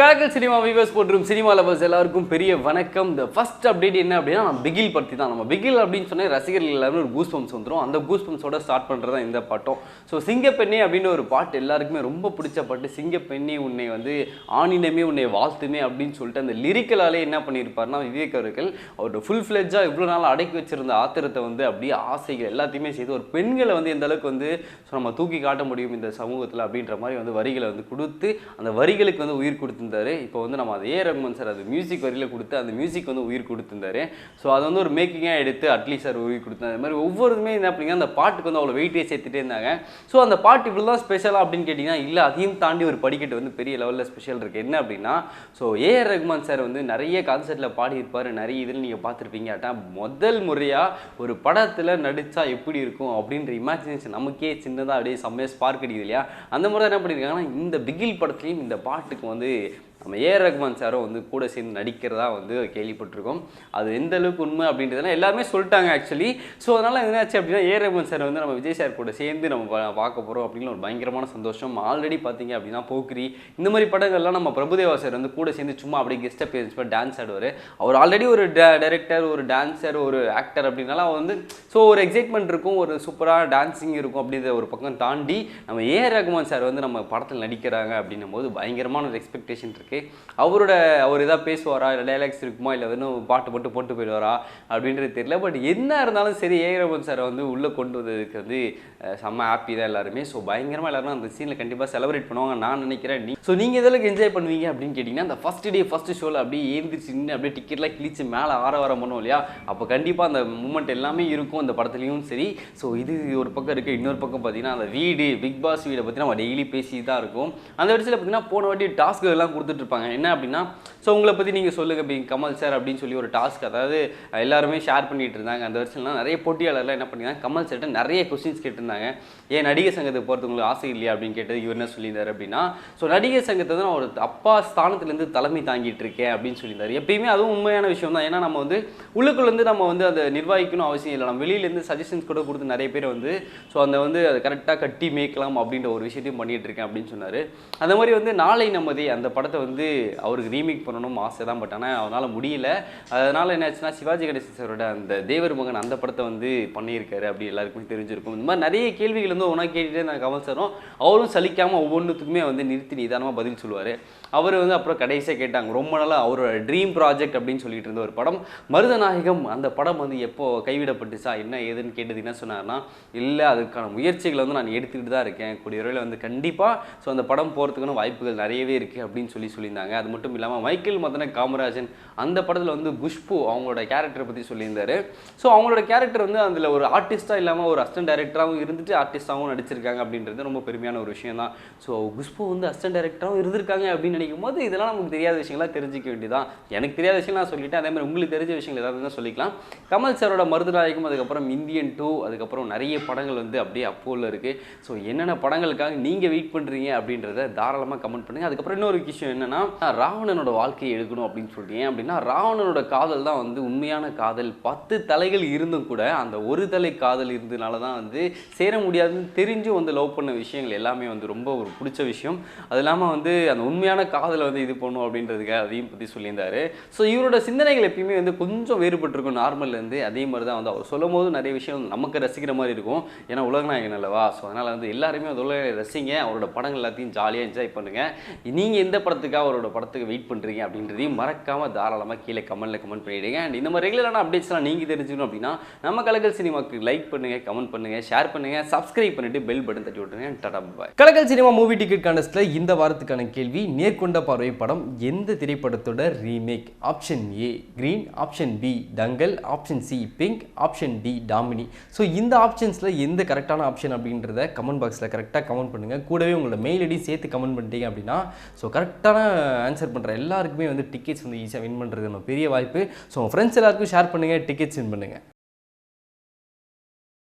கலக்கல் cinema viewers போட்டிருக்கும் cinema lovers எல்லாருக்கும் பெரிய வணக்கம். இந்த ஃபஸ்ட் அப்டேட் என்ன அப்படின்னா நம்ம பிகில் பற்றி தான். நம்ம பிகில் அப்படின்னு சொன்னால் ரசிகர்கள் எல்லாருமே ஒரு கூஸ் பம்ப்ஸ் வந்துடும் அந்த கூஸ் பம்ப்ஸோட ஸ்டார்ட் பண்ணுறது தான் இந்த பாட்டம். ஸோ சிங்கப்பெண்ணே அப்படின்னு ஒரு பாட்டு எல்லாருக்குமே ரொம்ப பிடிச்ச பாட்டு. சிங்கப்பெண்ணே உன்னை வந்து ஆணினமே உன்னை வாழ்த்துமே அப்படின்னு சொல்லிட்டு அந்த லிரிக்கலாலே என்ன பண்ணியிருப்பாருன்னா விவேக் அவர்கள் அவரோட ஃபுல் ஃப்ளெஜ்ஜாக இவ்வளோ நாள் அடக்கி வச்சிருந்த ஆத்திரத்தை வந்து அப்படியே ஆசைகள் எல்லாத்தையுமே செய்து ஒரு பெண்களை வந்து எந்த அளவுக்கு வந்து ஸோ நம்ம தூக்கி காட்ட முடியும் இந்த சமூகத்தில் அப்படின்ற மாதிரி வந்து வரிகளை வந்து கொடுத்து அந்த வரிகளுக்கு வந்து உயிர் கொடுத்துருந்தாரு. இப்போ வந்து நம்ம அது ஏ ரகுமான் சார் அது மியூசிக் வரியில் கொடுத்து அந்த மியூசிக் வந்து உயிர் கொடுத்துருந்தாரு. ஸோ அதை வந்து ஒரு மேக்கிங்காக எடுத்து அட்லீஸ்ட் சார் உயிர் கொடுத்தாரு அது மாதிரி ஒவ்வொருமே என்ன அப்படிங்க அந்த பாட்டுக்கு வந்து அவ்வளோ வெயிட்டே சேர்த்துட்டே இருந்தாங்க. ஸோ அந்த பாட்டு இவ்வளோ தான் ஸ்பெஷலாக அப்படின்னு கேட்டிங்கன்னா இல்லை அதையும் தாண்டி ஒரு படிக்கட்டு வந்து பெரிய லெவலில் ஸ்பெஷல் இருக்குது என்ன அப்படின்னா ஸோ ஏஆர் ரகுமான் சார் வந்து நிறைய கான்சர்ட்டில் பாடியிருப்பார். நிறைய இதில் நீங்கள் பார்த்துருப்பீங்க. ஆட்டா முதல் முறையாக ஒரு படத்தில் நடித்தா எப்படி இருக்கும் அப்படின்ற இமேஜினேஷன் நமக்கே சின்னதாக அப்படியே செம்மையாக ஸ்பார்க் அடிக்குது இல்லையா? அந்த மாதிரி தான் என்ன பண்ணியிருக்காங்கன்னா இந்த பிகில் படத்துலையும் இந்த பாட்டுக்கு வந்து நம்ம ஏ. ரகுமான் சாரும் வந்து கூட சேர்ந்து நடிக்கிறதா வந்து கேள்விப்பட்டிருக்கோம். அது எந்த அளவுக்கு உண்மை அப்படின்றதுலாம் எல்லாருமே சொல்லிட்டாங்க ஆக்சுவலி ஸோ அதனால் என்னாச்சு அப்படின்னா ஏஆர் ரகுமான் சார் வந்து நம்ம விஜய் சார் கூட சேர்ந்து நம்ம பார்க்க போகிறோம் அப்படின்னு ஒரு பயங்கரமான சந்தோஷம். ஆல்ரெடி பார்த்தீங்க அப்படின்னா போக்ரி இந்த மாதிரி படங்கள்லாம் நம்ம பிரபுதேவா சார் வந்து கூட சேர்ந்து சும்மா அப்படியே கெஸ்ட் அப்பேரன்ஸ் பண்ணி டான்ஸ் ஆடுவார். அவர் ஆல்ரெடி ஒரு டேரக்டர் ஒரு டான்ஸர் ஒரு ஆக்டர் அப்படின்னால அவர் வந்து ஸோ ஒரு எக்ஸைட்மெண்ட் இருக்கும் ஒரு சூப்பராக டான்ஸிங் இருக்கும் அப்படின்ற ஒரு பக்கம் தாண்டி நம்ம ஏ. ரகுமான் சார் வந்து நம்ம படத்தில் நடிக்கிறாங்க அப்படின்னும் போது பயங்கரமான ஒரு எக்ஸ்பெக்டேஷன் இருக்குது ஓகே அவரோட அவர் எதாவது பேசுவாரா? இல்லை டைலாக்ஸ் இருக்குமா? இல்லை வெறும் பாட்டு மட்டும் போட்டு போயிடுவாரா? அப்படின்றது தெரியல. பட் என்ன இருந்தாலும் சரி ஏ ரகுமான் சாரை வந்து உள்ளே கொண்டு வந்ததுக்கு வந்து செம்ம ஹாப்பி தான் எல்லாருமே. ஸோ பயங்கரமாக எல்லாரும் அந்த சீனில் கண்டிப்பாக செலிப்ரேட் பண்ணுவாங்க நான் நினைக்கிறேன். நீ ஸோ நீங்கள் எதாவது என்ஜாய் பண்ணுவீங்க அப்படின்னு கேட்டிங்கன்னா அந்த ஃபஸ்ட் டே ஃபஸ்ட்டு ஷோவில் அப்படியே ஏந்திரிச்சு நின்று அப்படியே டிக்கெட்லாம் கிழிச்சு மேலே ஆற வர பண்ணுவோம் இல்லையா? அப்போ கண்டிப்பாக அந்த மூமெண்ட் எல்லாமே இருக்கும் அந்த படத்துலையும் சரி. ஸோ இது ஒரு பக்கம் இருக்குது இன்னொரு பக்கம் பார்த்தீங்கன்னா அந்த வீடு பிக் பாஸ் வீடை பற்றி நம்ம டெய்லி பேசி தான் இருக்கும். அந்த வரிசையில் பார்த்தீங்கன்னா போன வாட்டி டாஸ்க் எல்லாம் கொடுத்துட்டு இருப்பாங்க என்ன அப்படின்னா ஸோ உங்களை பற்றி நீங்கள் சொல்லுங்க பி கமல் சார் அப்படின்னு சொல்லி ஒரு டாஸ்க் அதாவது எல்லாருமே ஷேர் பண்ணிட்டு இருந்தாங்க. அந்த வருஷம்லாம் நிறைய போட்டியாளர்லாம் என்ன பண்ணிருந்தாங்க கமல் சார்ட்ட நிறைய கொஸ்டின்ஸ் கேட்டிருந்தாங்க. ஏன் நடிகர் சங்கத்துக்கு போகிறது உங்களுக்கு ஆசை இல்லையா அப்படின்னு கேட்டது இவர் என்ன சொல்லியிருந்தாரு அப்படின்னா ஸோ நடிகர் சங்கத்தை தான் ஒரு அப்பா ஸ்தானத்துலேருந்து தலைமை தாங்கிட்டு இருக்கேன் அப்படின்னு சொல்லியிருந்தார். எப்பயுமே அதுவும் உண்மையான விஷயம் தான். ஏன்னா நம்ம வந்து உள்ளுக்குள்ளேருந்து நம்ம வந்து அதை நிர்வகிக்கணும் அவசியம் இல்லை. நம்ம வெளியிலேருந்து சஜஷன்ஸ் கூட கொடுத்து நிறைய பேர் வந்து ஸோ அந்த வந்து அதை கரெக்டாக கட்டி மேய்க்கலாம் அப்படின்ற ஒரு விஷயத்தையும் பண்ணிட்டு இருக்கேன் அப்படின்னு சொன்னார். அந்த மாதிரி வந்து நாளை நமதே அந்த படத்தை வந்து வந்து அவருக்கு ரீமேக் பண்ணணும் ஆசை தான் பட் ஆனால் அவனால் முடியல. அதனால் என்னாச்சுன்னா சிவாஜி கணேசன் சாரோட அந்த தேவர் மகன் அந்த படத்தை வந்து பண்ணியிருக்காரு அப்படி எல்லாருக்குமே தெரிஞ்சிருக்கும். இந்த மாதிரி நிறைய கேள்விகள் வந்து ஒன்றா கேட்டுகிட்டே நான் கமல் சாரும். அவரும் சலிக்காமல் ஒவ்வொன்றுத்துக்குமே வந்து நிறுத்தி நிதானமாக பதில் சொல்லுவார். அவர் வந்து அப்புறம் கடைசியாக கேட்டாங்க ரொம்ப நாளாக அவரோட ட்ரீம் ப்ராஜெக்ட் அப்படின்னு சொல்லிட்டு இருந்த ஒரு படம். மருதநாயகம் அந்த படம் வந்து எப்போ கைவிடப்பட்டுச்சா என்ன ஏதுன்னு கேட்டது என்ன சொன்னார்னா இல்லை அதுக்கான முயற்சிகளை வந்து நான் எடுத்துக்கிட்டு தான் இருக்கேன். கூடிய வரையில் வந்து கண்டிப்பாக ஸோ அந்த படம் போகிறதுக்கான வாய்ப்புகள் நிறையவே இருக்குது அப்படின்னு சொல்லி சொல்லியிருந்தாங்க. அது மட்டும் இல்லாமல் மைக்கேல் மதன காமராஜன் அந்த படத்தில் வந்து குஷ்பு அவங்களோட கேரக்டரை பற்றி சொல்லியிருந்தாரு. ஸோ அவங்களோட கேரக்டர் வந்து அதில் ஒரு ஆர்டிஸ்ட்டாக இல்லாமல் ஒரு அசிஸ்டன்ட் டேரக்டராகவும் இருந்துட்டு ஆர்டிஸ்டாகவும் நடிச்சிருக்காங்க அப்படின்றது ரொம்ப பெருமையான ஒரு விஷயம் தான் ஸோ குஷ்பு வந்து அசிஸ்டன்ட் டேரக்டராகவும் இருந்திருக்காங்க அப்படின்னு நினைக்கும் போது இதெல்லாம் நமக்கு தெரியாத விஷயங்களாக தெரிஞ்சிக்க வேண்டியதான் எனக்கு தெரியாத விஷயம் நான் சொல்லிட்டேன். அதே மாதிரி உங்களுக்கு தெரிஞ்ச விஷயங்கள் ஏதாவது சொல்லிக்கலாம். கமல் சாரோட மருதநாயகம் அதுக்கப்புறம் இந்தியன் டூ அதுக்கப்புறம் நிறைய படங்கள் வந்து அப்படியே அப்போல இருக்குது ஸோ என்னென்ன படங்களுக்காக நீங்கள் வெயிட் பண்ணுறீங்க அப்படின்றத தாராளமாக கமெண்ட் பண்ணுங்கள் அதுக்கப்புறம் இன்னொரு விஷயம் என்னன்னா ராவணனோட வாழ்க்கையை எடுக்கணும் அப்படின்னு சொல்லிட்டு. ஏன் அப்படின்னா ராவணனோட காதல் தான் வந்து உண்மையான காதல். பத்து தலைகள் இருந்தும் கூட அந்த ஒரு தலை காதல் இருந்ததுனால தான் வந்து சேர முடியாதுன்னு தெரிஞ்சும் வந்து லவ் பண்ண விஷயங்கள் எல்லாமே வந்து ரொம்ப ஒரு பிடிச்ச விஷயம். அது இல்லாமல் வந்து அந்த உண்மையான காதலை வந்து இது பண்ணும் அப்படின்றதுக்காக அதையும் பற்றி சொல்லியிருந்தாரு. ஸோ இவரோட சிந்தனைகள் எப்பயுமே வந்து கொஞ்சம் வேறுபட்டிருக்கும் நார்மல்லேருந்து அதே மாதிரி தான் வந்து அவர் சொல்லும் போது நிறைய விஷயம் நமக்கு ரசிக்கிற மாதிரி இருக்கும். ஏன்னா உலகநாயகன் அல்லவா? ஸோ அதனால் வந்து எல்லாருமே அந்த உலக ரசிங்க. அவரோட படங்கள் எல்லாத்தையும் ஜாலியாக என்ஜாய் பண்ணுங்கள் நீங்கள் எந்த படத்துக்கு படத்துக்காக அவரோட படத்துக்கு வெயிட் பண்ணுறீங்க அப்படின்றதையும் மறக்காமல் தாராளமாக கீழே கமெண்ட்டில் கமெண்ட் பண்ணிவிடுங்க அண்ட் இந்த மாதிரி ரெகுலரான அப்டேட்ஸ்லாம் நீங்கள் தெரிஞ்சுக்கணும் அப்படின்னா நம்ம கலக்கல் சினிமாக்கு லைக் பண்ணுங்கள் கமெண்ட் பண்ணுங்கள் ஷேர் பண்ணுங்கள் சப்ஸ்கிரைப் பண்ணிட்டு பெல் பட்டன் தட்டி விட்டுருங்க. டடா பாய் கலக்கல் சினிமா மூவி டிக்கெட் கான்டெஸ்ட்டில் இந்த வாரத்துக்கான கேள்வி நேர்கொண்ட பார்வை படம் எந்த திரைப்படத்தோட remake option A Green option B Dangal option C Pink option D Damini so இந்த ஆப்ஷன்ஸில் எந்த கரெக்டான ஆப்ஷன் அப்படின்றத கமெண்ட் பாக்ஸில் கரெக்டாக கமெண்ட் பண்ணுங்கள் கூடவே உங்களோட மெயில் ஐடி சேர்த்து கமெண்ட் பண்ணிட்டீங்க அப்படின்னா ஸோ கரெக்டான கரெக்டான ஆன்சர் பண்ணுற எல்லாருக்குமே வந்து டிக்கெட்ஸ் வந்து ஈஸியாக வின் பண்ணுறது நம்ம பெரிய வாய்ப்பு. ஸோ உங்கள் ஃப்ரெண்ட்ஸ் எல்லாருக்கும் ஷேர் பண்ணுங்கள் டிக்கெட்ஸ் வின் பண்ணுங்கள்